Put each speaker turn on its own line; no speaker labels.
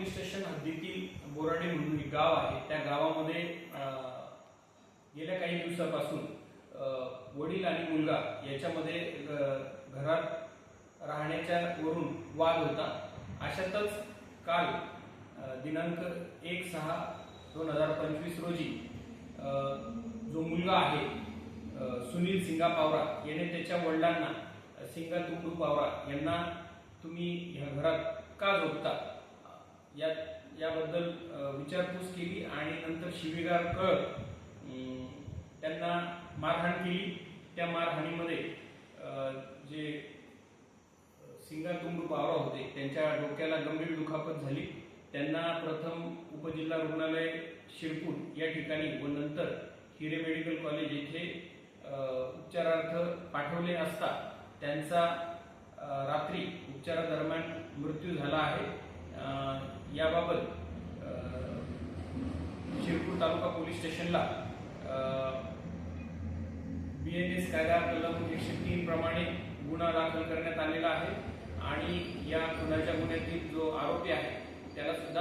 Police station हद्दीतील बोराडे म्हणून एक गाव आहे. त्या गावामध्ये गेल्या काही दिवसापासून वडील आणि मुलगा याच्यामध्ये घरात राहण्याच्या वरून वाद होता. अशातच काल दिनांक एक सहा दोन हजार पंचवीस रोजी जो मुलगा आहे सुनील सिंगा पावरा याने त्याच्या वडिलांना सिंगा तुकडू पावरा यांना तुम्ही ह्या घरात का झोपता? या याबद्दल विचारपूस केली आणि नंतर शिवीगाळ कळ त्यांना मारहाण केली. त्या मारहाणीमध्ये जे सिंगा तुंबू पावरा होते त्यांच्या डोक्याला गंभीर दुखापत झाली. त्यांना प्रथम उपजिल्हा रुग्णालय शिरपूर या ठिकाणी व नंतर हिरे मेडिकल कॉलेज येथे उपचारार्थ पाठवले असता त्यांचा रात्री उपचारादरम्यान मृत्यू झाला आहे अ, याबाबत अ, शिरपूर तालुका पोलीस स्टेशनला बी एन एस कायदा कलम एकशे तीन प्रमाणे गुन्हा दाखल करण्यात आलेला आहे. आणि या गुन्ह्याच्या गुन्ह्यातील जो आरोपी आहे त्याला सुद्धा